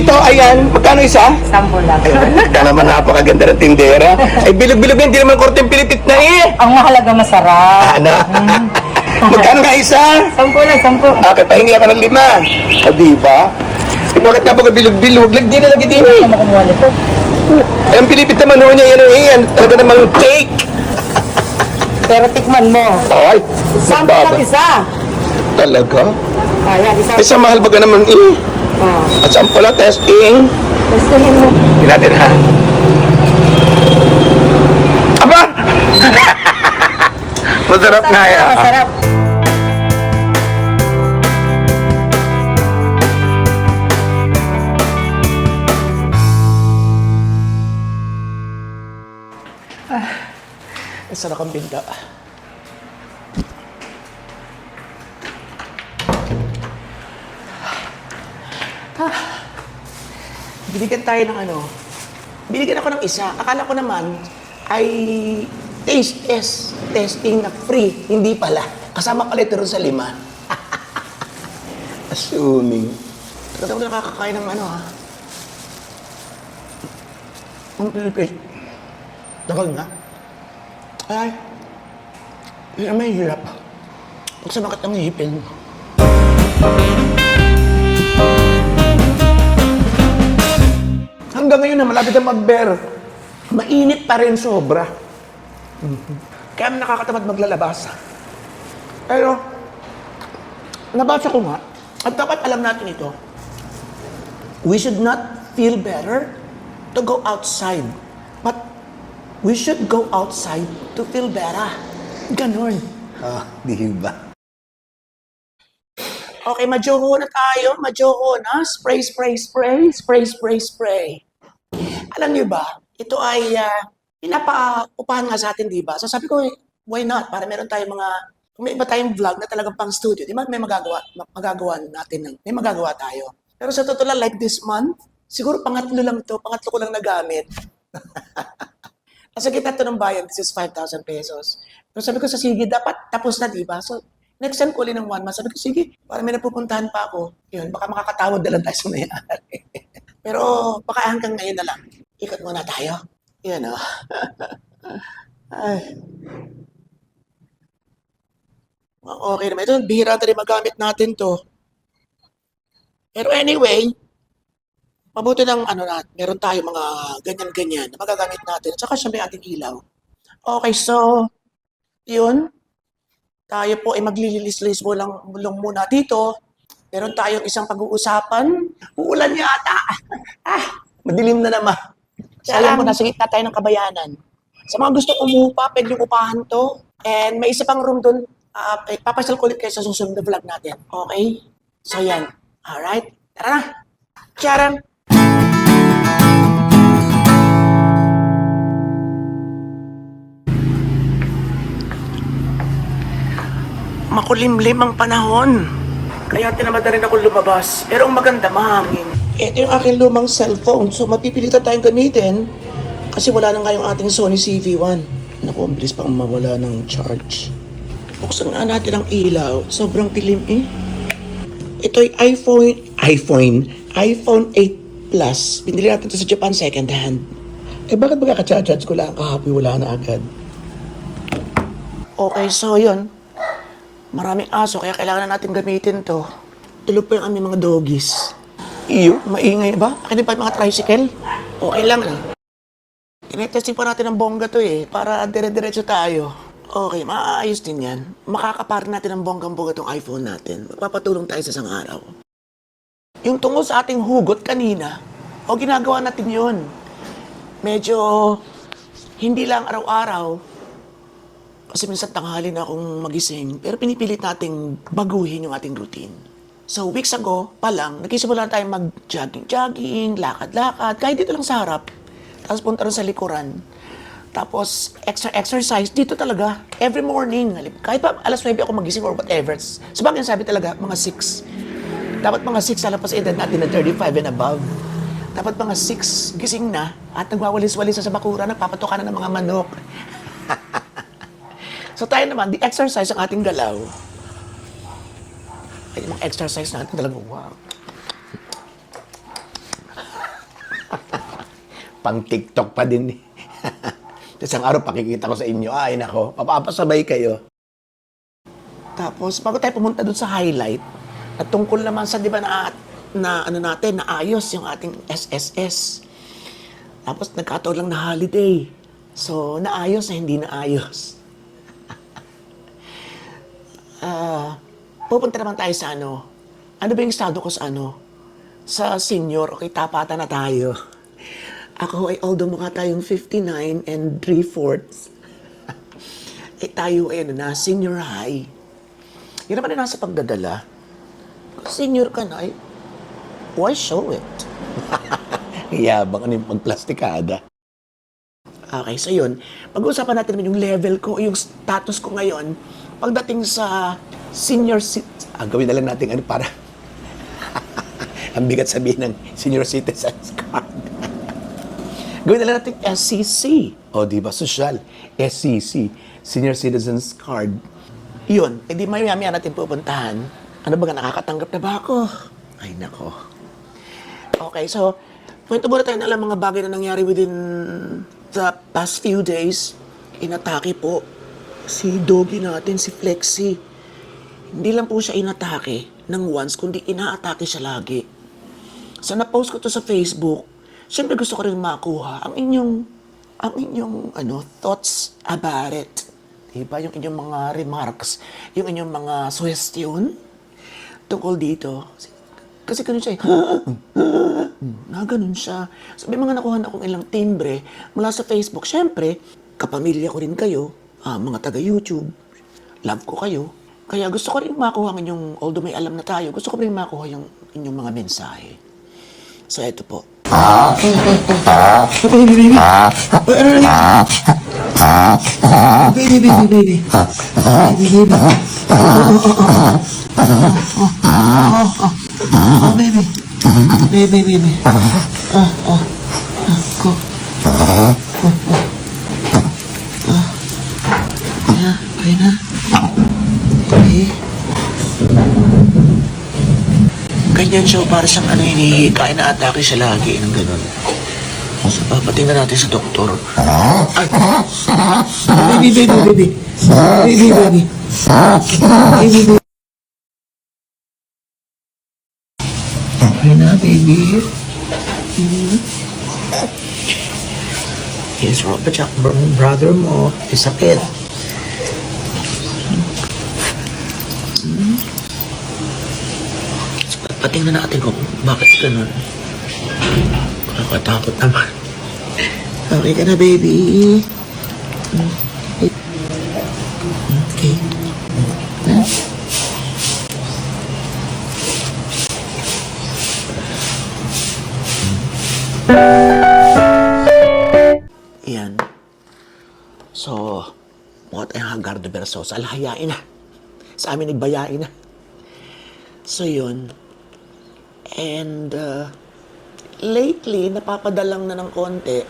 dito, ayan. Magkano isa? Sampo lang. Ka naman napakaganda ng tindera. Ay, bilog-bilog yan. Hindi naman korteng pilitit na eh. Ang mahalaga masarap. Ano? Magkano nga isa? Sampo lang, sampo. Okay, pahingi ako ng lima. O, di ba? Eh, bakit ka baga bilog-bilog? Lagdi na lagi din eh. Ano kumuha nito? Ay, ang pilipit naman ho niya, yan o yan. Talaga namang cake. Pero tikman mo. Ay, Sampo lang isa. Talaga? Isa. Ay, sa mahal baga naman eh. Oh. At saan pala, testing. Gusto mo. Tingnan natin ha. Aba! Masarap nga yan. Masarap. Masarap ang binda. Ah. Binigyan tayo ng ano. Binigyan ako ng isa. Akala ko naman ay taste test. Testing na free. Hindi pala. Kasama pala ito sa lima. Assuming. Talaga ako nakakakain ng ano ha. Ang pilipit. Tagal nga. Ay, yun ang may hirap. Pag sumakit ang ngipin. Hanggang ngayon na malapit na mag-bear, mainit pa rin sobra. Kaya nakakatamad maglalabas. Pero, nabasa ko nga, at dapat alam natin ito, we should not feel better to go outside. But we should go outside to feel better. Ganon. Ah, di ba? Okay, majoho na tayo. Majoho na. Spray, spray, spray. Spray, spray, spray. Alam niyo ba, ito ay uh, pinapa-upahan nga sa atin, di ba? So sabi ko, why not? Para meron tayong mga, kung may iba tayong vlog na talagang pang studio, di ba? May magagawa, magagawa natin, ng, may magagawa tayo. Pero sa totoo lang, like this month, siguro pangatlo lang to, pangatlo ko lang nagamit. Nasa kita to ng bayan, this is 5,000 pesos. Pero sabi ko sa sige, dapat tapos na, di ba? So, next time ko ulit ng one month, sabi ko, sige, para may napupuntahan pa ako. Yun, baka makakatawad na lang tayo sa mayari. Pero baka hanggang ngayon na lang. Ikot muna tayo. Yan, oh. Ay. Okay naman. Ito, bihira na rin magamit natin to. Pero anyway, mabuti ng ano na, meron tayo mga ganyan-ganyan na magagamit natin. At saka siya may ating ilaw. Okay, so, yun. Tayo po ay maglililis-lis mo lang, lang muna dito. Meron tayong isang pag-uusapan. Uulan yata. Ah, madilim na naman. So, alam mo, nasa gitna tayo ng kabayanan. Sa mga gusto umupa, pwede yung upahan to. And may isa pang room doon. Uh, papasal ko ulit kayo sa susunod na vlog natin. Okay? So, yan. Alright? Tara na. Charan! Makulimlim ang panahon. Kaya tinamad na rin ako lumabas. Pero ang maganda, mahangin. Ito yung aking lumang cellphone. So mapipilitan tayong gamitin. Kasi wala na nga yung ating Sony CV1. Naku, ang bilis pang mawala ng charge. Buksan nga natin ang ilaw. Sobrang dilim eh. Ito'y iPhone, iPhone, iPhone 8 Plus. Binili natin ito sa Japan second hand. Eh bakit ba kakacharge ko lang kahapon wala na agad? Okay, so yun. Maraming aso, kaya kailangan na natin gamitin to. Tulog pa yung aming mga doggies. Iyo, maingay ba? Akin pa yung mga tricycle? Okay lang. Tinetesting pa natin ang bongga to eh, para dire-diretso tayo. Okay, maayos din yan. Makakapar natin ang bonggang-bongga tong iPhone natin. Magpapatulong tayo sa isang araw. Yung tungkol sa ating hugot kanina, o ginagawa natin yun. Medyo hindi lang araw-araw, kasi minsan tanghali na akong magising, pero pinipilit nating baguhin yung ating routine. So, weeks ago pa lang, nagsisimula tayong mag-jogging-jogging, lakad-lakad, kahit dito lang sa harap. Tapos punta rin sa likuran. Tapos, extra exercise dito talaga, every morning. Kahit pa alas 9 ako magising or whatever. Sa bagay sabi talaga, mga 6. Dapat mga 6 sa lapas edad natin na 35 and above. Dapat mga 6 gising na at nagwawalis-walis na sa bakura, nagpapatoka na ng mga manok. So tayo naman, the exercise ang ating galaw. Ay, yung mga exercise natin talaga, wow. Pang TikTok pa din. eh. Isang araw pakikita ko sa inyo, ay nako, papapasabay kayo. Tapos, bago tayo pumunta dun sa highlight, at tungkol naman sa, di ba, na, na ano natin, naayos yung ating SSS. Tapos, nagkataon lang na holiday. So, naayos na hindi naayos. Ah, pupunta naman tayo sa ano. Ano ba yung estado ko sa ano? Sa senior, okay, tapatan na tayo. Ako ay although mukha tayong 59 and 3 fourths. eh tayo ay ano na, senior high. Yun naman na nasa pagdadala. Senior ka na, ay, why show it? Yabang ano yung pagplastikada. Okay, so yun. Pag-uusapan natin yung level ko, yung status ko ngayon, pagdating sa senior cit... Ah, gawin na lang natin ano para... Ang bigat sabihin ng senior citizens card. gawin na lang natin SCC. O, di ba? Social. SCC. Senior Citizens Card. Yun. E di maya-maya natin pupuntahan. Ano ba nakakatanggap na ba ako? Ay, nako. Okay, so, kwento muna tayo ng alam mga bagay na nangyari within the past few days. Inatake po si doggy natin, si Flexi. Hindi lang po siya inatake ng once, kundi inaatake siya lagi. So, na-post ko to sa Facebook. Siyempre gusto ko rin makuha ang inyong, ang inyong, ano, thoughts about it. Diba? Yung inyong mga remarks, yung inyong mga suggestion tungkol dito. Kasi ganun siya eh. na ganun siya. So, may mga nakuha na akong ilang timbre mula sa Facebook. Siyempre, kapamilya ko rin kayo, ah, mga taga-YouTube. Love ko kayo. Kaya gusto ko rin makuha ang inyong, although may alam na tayo, gusto ko rin makuha yung inyong mga mensahe. So, eto po. Baby, baby. Baby, baby, baby. Baby, baby. Oh, baby. Baby, baby. Ah, ah. ah, Go. Ah, ah. Kaya, kaya na. Okay. Ganyan siya, para siyang ano, hinihika, inaatake siya lagi, ng ganun. So, papatingnan natin sa doktor. Ay! Baby, baby, baby. Baby, baby. Baby, baby. Okay na, baby. Yes, Robert, brother mo, isakit. Patingnan natin kung bakit ganun. Nakakatakot naman. Okay ka na, baby. Okay. Yan. So, what ay hagar de Versosa. Alhayain na. Sa amin nagbayain na. So, yun. And, uh, lately, napapadalang na ng konti.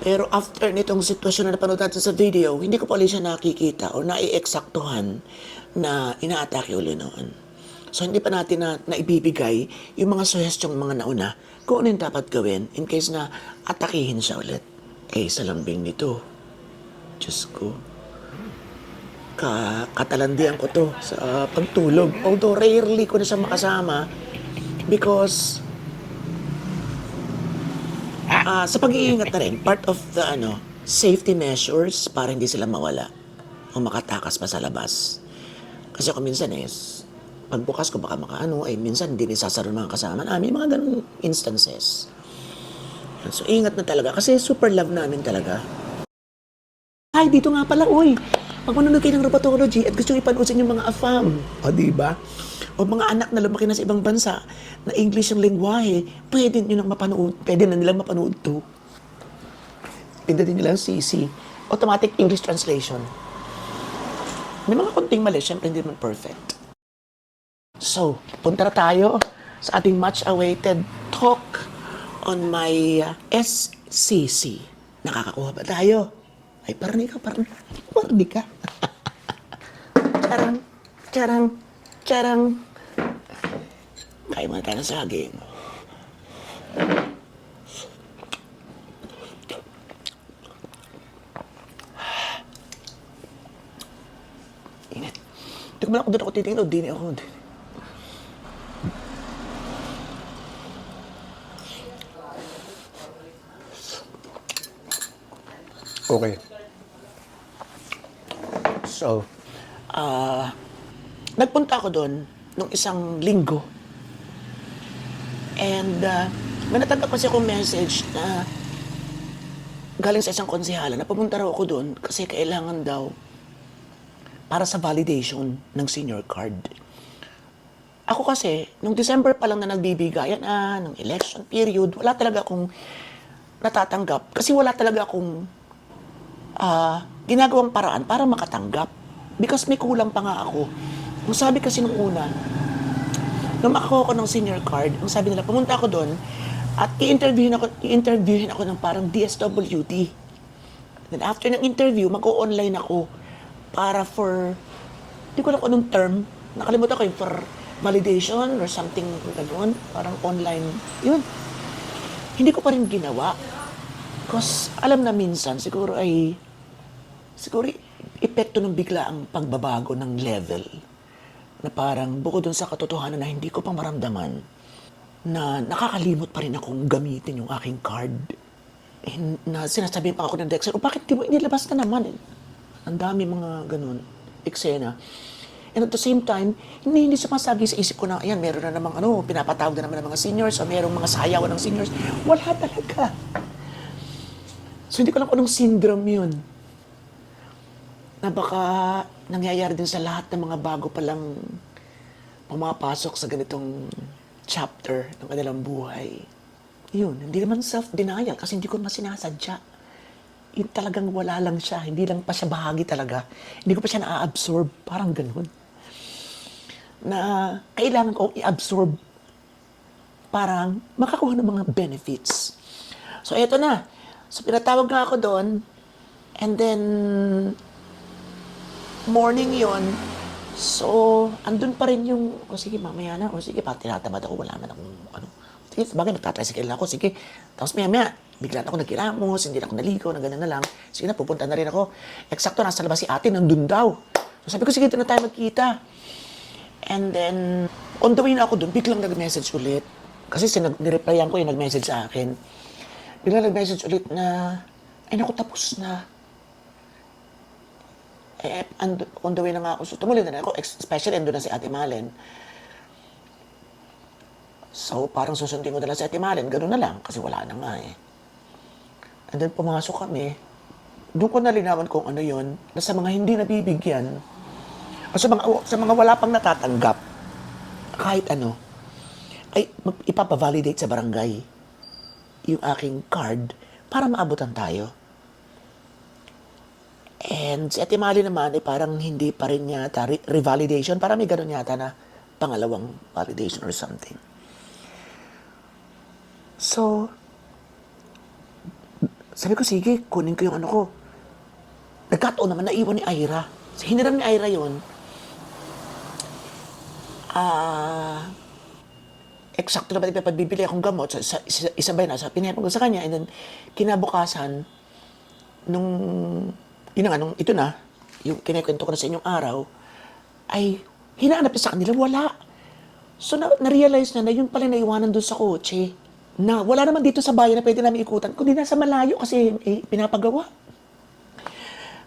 Pero after nitong sitwasyon na napanood natin sa video, hindi ko pa ulit siya nakikita o naiexaktuhan na inaatake uli noon. So hindi pa natin na, naibibigay yung mga suggestion mga nauna kung ano yung dapat gawin in case na atakihin siya ulit. Eh, sa lambing nito. Diyos ko. Ka katalandian ko to sa pagtulog. Although rarely ko na siya makasama because Ah, sa pag-iingat na rin, part of the ano, safety measures para hindi sila mawala o makatakas pa sa labas. Kasi ako minsan eh, s- pagbukas ko baka makaano, eh minsan hindi nisasaro mga kasama namin, mga ganun instances. So ingat na talaga kasi super love namin talaga. Ay, dito nga pala, uy. Pag manonood kayo ng rheumatology at gusto ipanood sa inyong mga afam, o di ba? O mga anak na lumaki na sa ibang bansa na English ang lingwahe, pwede nyo nang mapanood, pwede na nilang mapanood to. Pindutin nyo lang CC, Automatic English Translation. May mga konting mali, syempre hindi naman perfect. So, punta na tayo sa ating much-awaited talk on my uh, SCC. Nakakakuha ba tayo? Ay, parni ka, parni. Parni ka. charang, charang, charang. Kain muna tayo ng saging. Init. Hindi ko man ako doon ako titingin. Dini ako. Dini. Okay. So, ah, nagpunta ako doon nung isang linggo. And uh, may natanggap kasi akong message na galing sa isang konsihala na pumunta raw ako doon kasi kailangan daw para sa validation ng senior card. Ako kasi, nung December pa lang na nagbibigayan na, ng election period, wala talaga akong natatanggap kasi wala talaga akong ah, ginagawang paraan para makatanggap. Because may kulang pa nga ako. Kung sabi kasi nung una, nung makakuha ko ng senior card, ang sabi nila, pumunta ako doon at i-interviewin ako, i-interviewin ako ng parang DSWD. Then after ng interview, mag-o-online ako para for, hindi ko alam kung anong term, nakalimutan ko yung for validation or something gano'n, parang online, yun. Hindi ko pa rin ginawa. Because alam na minsan, siguro ay, siguro epekto ng bigla ang pagbabago ng level na parang bukod dun sa katotohanan na hindi ko pa maramdaman na nakakalimot pa rin akong gamitin yung aking card. Hin- na sinasabi pa ako ng Dexter, o bakit di mo inilabas na naman? Eh? Ang dami mga ganun, eksena. And at the same time, hindi, hindi sumasagi sa isip ko na, ayan, meron na namang ano, pinapatawag na naman ng mga seniors, o merong mga sayawan ng seniors. Wala talaga. So hindi ko alam kung anong syndrome yun. Na baka nangyayari din sa lahat ng mga bago palang pumapasok sa ganitong chapter ng kanilang buhay. Yun, hindi naman self-denial kasi hindi ko naman sinasadya. Yun talagang wala lang siya. Hindi lang pa siya bahagi talaga. Hindi ko pa siya na-absorb. Parang ganun. Na kailangan ko i-absorb parang makakuha ng mga benefits. So, eto na. So, pinatawag nga ako doon. And then, morning yon So, andun pa rin yung, o sige, mamaya na. O sige, pag tinatamad ako, wala man akong, ano. Sige, bagay, nagtatricycle na ako. Sige. Tapos maya maya, bigla na ako nagkilamos, hindi na ako naligo, na gano'n na lang. Sige na, pupunta na rin ako. Eksakto, nasa labas si ate, nandun daw. So, sabi ko, sige, doon na tayo magkita. And then, on the way na ako doon, biglang nag-message ulit. Kasi sinag nireplyan ko yung nag-message sa akin. Biglang nag-message ulit na, ay naku, tapos na. Eh, and, on the way na nga ako. So, tumuloy na ako. Especially, ando na si Ate Malen. So, parang susundin ko na lang si Ate Malen. Ganun na lang. Kasi wala na nga eh. And then, pumasok kami. Doon ko nalinawan kung ano yon na sa mga hindi nabibigyan, o sa mga, sa mga wala pang natatanggap, kahit ano, ay ipapavalidate sa barangay yung aking card para maabutan tayo. And si Ate Mali naman ay parang hindi pa rin yata re- revalidation. Parang may ganun yata na pangalawang validation or something. So, sabi ko, sige, kunin ko yung ano ko. Nagkataon naman, naiwan ni Ira. So, hiniram ni Ira yun. Ah, eksakto naman ipapagbibili akong gamot. Sa, sa, isa, isabay na, sa pinapag ko sa kanya. And then, kinabukasan, nung, yun na nga, nung ito na, yung kinikwento ko na sa inyong araw, ay, hinahanap niya sa kanila, wala. So, na, na-realize na na yun pala naiwanan doon sa kotse. Na wala naman dito sa bayan na pwede namin ikutan, kundi nasa malayo kasi eh, pinapagawa.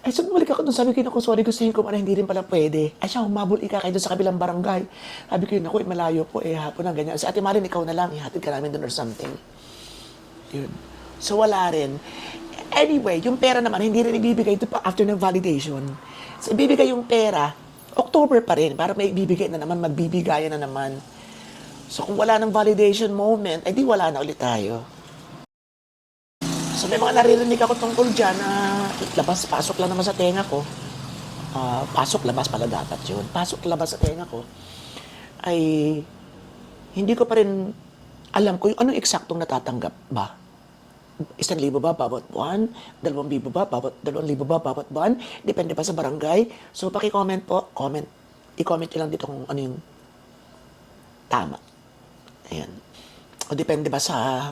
Ay, so bumalik ako doon, sabi ko, naku, sorry, gustuhin ko, para hindi rin pala pwede. Ay, siya, humabol ika kayo doon sa kabilang barangay. Sabi ko, naku, eh, malayo po, eh, hapon na, ganyan. Si Ate Marin, ikaw na lang, ihatid ka namin doon or something. Yun. So, wala rin. Anyway, yung pera naman, hindi rin ibibigay ito pa after ng validation. So, ibibigay yung pera, October pa rin, para may ibibigay na naman, magbibigayan na naman. So, kung wala ng validation moment, ay di wala na ulit tayo. So, may mga naririnig ako tungkol dyan na labas, pasok lang naman sa tenga ko. Ah, pasok, labas pala dapat yun. Pasok, labas sa tenga ko. Ay, hindi ko pa rin alam ko yung anong eksaktong natatanggap ba. Isang libo ba bawat buwan? Dalawang libo ba bawat, dalawang libo ba bawat buwan? Depende pa sa barangay. So, paki-comment po. Comment. I-comment lang dito kung ano yung tama. Ayan. O depende ba sa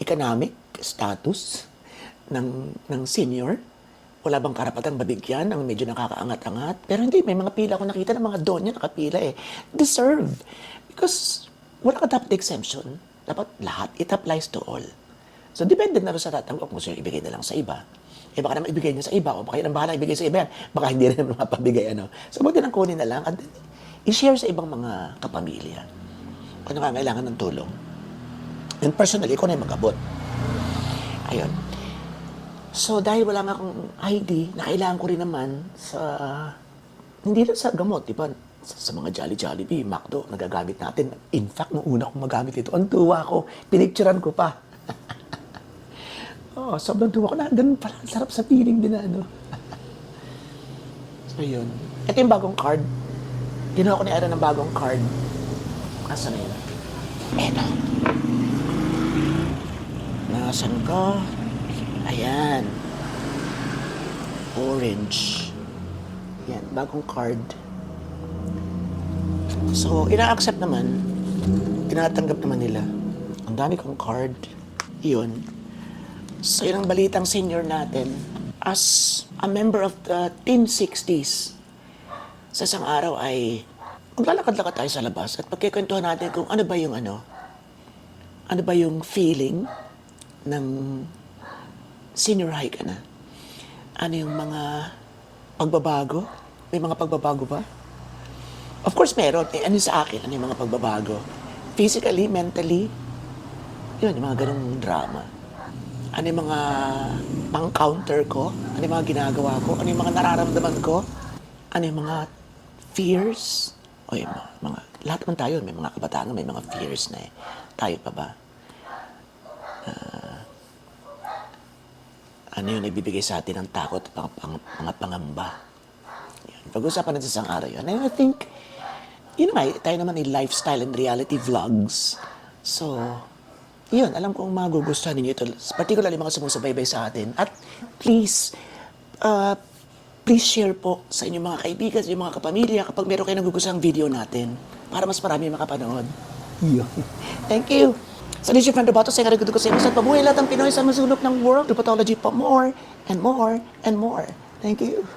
economic status ng ng senior wala bang karapatang babigyan ang medyo nakakaangat-angat? Pero hindi, may mga pila ko nakita ng mga donya nakapila eh. Deserve. Because wala ka dapat exemption. Dapat lahat. It applies to all. So, depende na rin sa tatanggap kung sino ibigay na lang sa iba. Eh, baka naman ibigay niya sa iba o baka yun ang bahala ibigay sa iba yan. Baka hindi rin naman mapabigay, ano. So, buti nang kunin na lang at i-share sa ibang mga kapamilya kung nangangailangan ng tulong. And personally, ikaw na yung mag-abot. Ayun. So, dahil wala nga akong ID, na kailangan ko rin naman sa, hindi lang sa gamot, di ba? Sa, sa mga Jolly Jollibee, McDo, nagagamit natin. In fact, nung una kong magamit ito, ang tuwa ko, pinicturean ko pa. oh, sobrang tuwa ko na, ganun pala, sarap sa feeling din na ano. so, yun. Ito yung bagong card. Ginawa ko ni Aaron ng bagong card. Asan na yun? Eto. Nasaan ka? Ayan. Orange. Yan, bagong card. So, ina-accept naman. Tinatanggap naman nila. Ang dami kong card. Yun. So, yun ang balitang senior natin. As a member of the Team 60s, sa isang araw ay maglalakad-lakad tayo sa labas at pagkikwentuhan natin kung ano ba yung ano, ano ba yung feeling ng senior high ka na? Ano yung mga pagbabago? May mga pagbabago ba? Of course, meron. Eh, ano sa akin? Ano yung mga pagbabago? Physically, mentally? Yun, yung mga ganong drama. Ano yung mga pang-counter ko? Ano yung mga ginagawa ko? Ano yung mga nararamdaman ko? Ano yung mga fears? O yung mga, mga lahat naman tayo, may mga kabataan, may mga fears na eh. Tayo pa ba? ano yung nagbibigay sa atin ng takot mga, pang, mga pangamba. Yan. Pag-usapan natin sa isang araw yun. And I think, yun nga, tayo naman ay lifestyle and reality vlogs. So, yun, alam kong magugustuhan ninyo ito. Particularly mga sumusubaybay sa atin. At please, uh, please share po sa inyong mga kaibigan, sa inyong mga kapamilya kapag meron kayo nagugustuhan video natin para mas marami makapanood. Yun. Thank you. So this is your friend Roboto, sa karigudo ko sa inyo. Sa pabuhay lahat ng Pinoy sa masulok ng world, Robotology pa more and more and more. Thank you.